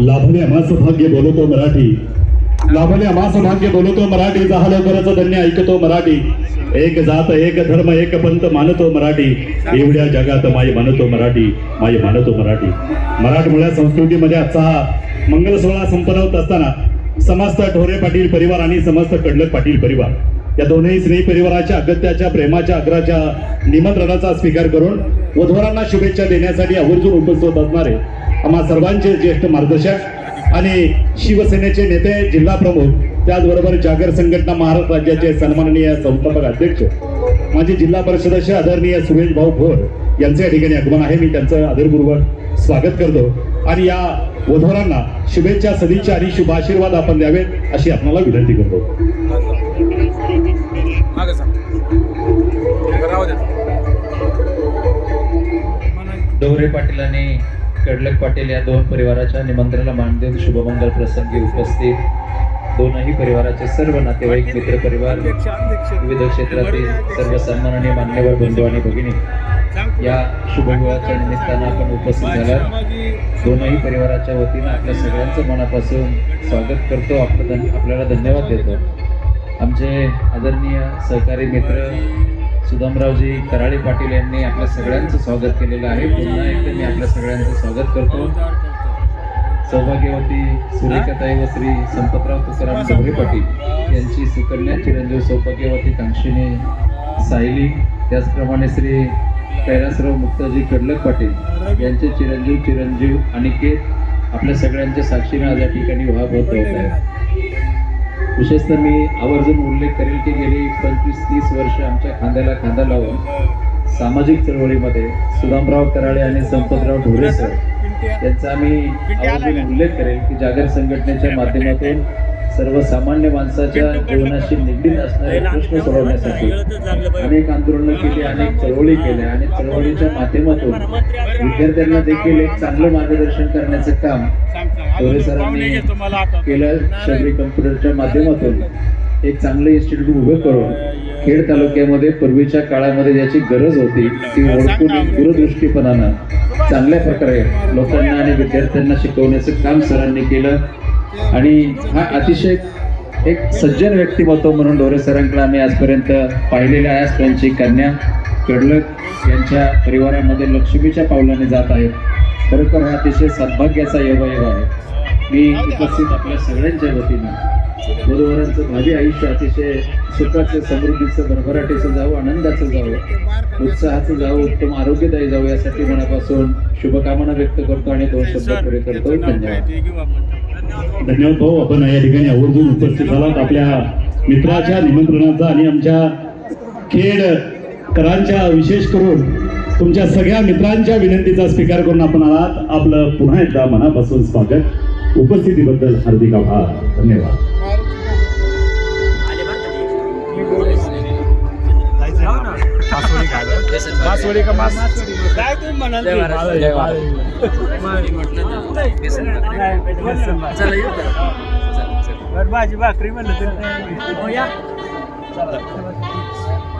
लाभले माझं भाग्य बोलतो मराठी. लाभले माझं भाग्य बोलतो मराठी. झालं बरंच धन्य ऐकतो मराठी. एक जात एक धर्म एक पंथ मानतो मराठी. एवढ्या जगात माई मानतो मराठी. माई मानतो मराठी. मराठमोळ्या संस्कृतीमध्ये आजचा हा मंगल सोहळा संपन्न होत असताना समस्त ढोरे पाटील परिवार आणि समस्त कडलक पाटील परिवार या दोनही स्नेही परिवाराच्या अगत्याच्या प्रेमाच्या आग्रहाच्या निमंत्रणाचा स्वीकार करून वधवरांना शुभेच्छा देण्यासाठी आवर्जून उपस्थित असणारे आम्हा सर्वांचे ज्येष्ठ मार्गदर्शक आणि शिवसेनेचे नेते जिल्हा प्रमुख त्याचबरोबर जागर संघटना महाराष्ट्र राज्याचे सन्माननीय संस्थापक अध्यक्ष माझे जिल्हा परिषदेचे आदरणीय सुरेश भाऊ भोर यांचे या ठिकाणी आगमन आहे. मी त्यांचं आदरपूर्वक स्वागत करतो. आणि या वधूवरांना शुभेच्छा सदिच्छा आणि शुभ आशीर्वाद आपण द्यावेत अशी आपल्याला विनंती करतो. मागं सांग राहू दे डोरे पाटील आणि कडलक पाटील या दोन परिवाराच्या निमंत्रणाला मान देऊन शुभमंगल प्रसंगी उपस्थित. दोनही परिवाराचे सर्व नातेवाईक मित्र परिवार विविध क्षेत्रातील सर्व सन्माननीय मान्यवर बंधू आणि भगिनी. या शुभविवाहाच्या निमित्तानं आपण उपस्थित झालात दोनही परिवाराच्या वतीनं आपल्या सगळ्यांचं मनापासून स्वागत करतो. आपलं धन आपल्याला धन्यवाद देतो. आमचे आदरणीय सहकारी मित्र सुदामरावजी कराळे पाटील यांनी आपल्या सगळ्यांचं स्वागत केलेलं आहे. पुन्हा एकदा मी आपल्या सगळ्यांचं स्वागत करतो. सौभाग्यवती सुरेखाताई व श्री संपतराव तुकाराम डोंगरे पाटील यांची सुकन्या चिरंजीव सौभाग्यवती कांक्षिणी सायली त्याचप्रमाणे श्री कैलासराव मुक्ताजी कडलक पाटील यांचे चिरंजीव चिरंजीव अनिकेत आपल्या सगळ्यांच्या साक्षीने आज या ठिकाणी विवाह होत आहे विशेषतः मी आवर्जून उल्लेख करेल की गेली पंचवीस तीस वर्ष आमच्या खांद्याला खांदा लावून सामाजिक चळवळीमध्ये सुदामराव कराळे आणि संपतराव ढोरे सर यांचा आम्ही आवर्जून उल्लेख करेल की जागर संघटनेच्या माध्यमातून सर्वसामान्य माणसाच्या जीवनाशी निगडीत असणारे प्रश्न सोडवण्यासाठी अनेक आंदोलनं केली अनेक चळवळी केल्या आणि चळवळीच्या माध्यमातून विद्यार्थ्यांना देखील एक चांगलं मार्गदर्शन करण्याचं काम डोरे सरांनी केलं शबरी कम्प्युटरच्या माध्यमातून. एक चांगलं इन्स्टिट्यूट उभं करून खेड तालुक्यामध्ये पूर्वीच्या काळामध्ये ज्याची गरज होती ती ओळखून एक दूरदृष्टीपणानं चांगल्या प्रकारे लोकांना आणि विद्यार्थ्यांना शिकवण्याचं काम सरांनी केलं. आणि हा अतिशय एक सज्जन व्यक्तिमत्व म्हणून डोरे सरांकडे आम्ही आजपर्यंत पाहिलेल्या आहे. त्यांची कन्या कडलक यांच्या परिवारामध्ये लक्ष्मीच्या पावलाने जात आहेत. खरोखर हा अतिशय सद्भाग्याचा योगायोग आहे. मी उपस्थित आपल्या सगळ्यांच्या वतीनं वधूवरांचं भावी आयुष्य अतिशय सुखाचं समृद्धीचं भरभराटीचं जावं आनंदाचं जावं उत्साहाचं जावं उत्तम आरोग्यदायी जावं यासाठी मनापासून शुभकामना व्यक्त करतो आणि दोन शब्द पुरे करतो. धन्यवाद. धन्यवाद भाऊ. आपण या ठिकाणी आवर्जून उपस्थित झालात. आपल्या मित्राच्या निमंत्रणाचा आणि आमच्या खेड करांच्या विशेष करून तुमच्या सगळ्या मित्रांच्या विनंतीचा स्वीकार करून आपण आलात. आपलं पुन्हा एकदा मनापासून स्वागत. उपस्थितीबद्दल हार्दिक आभार. धन्यवाद. मासवडी का मास काय तुम्ही म्हणाल ते? चला येऊ का? बरं, भाजी भाकरी म्हणलं तर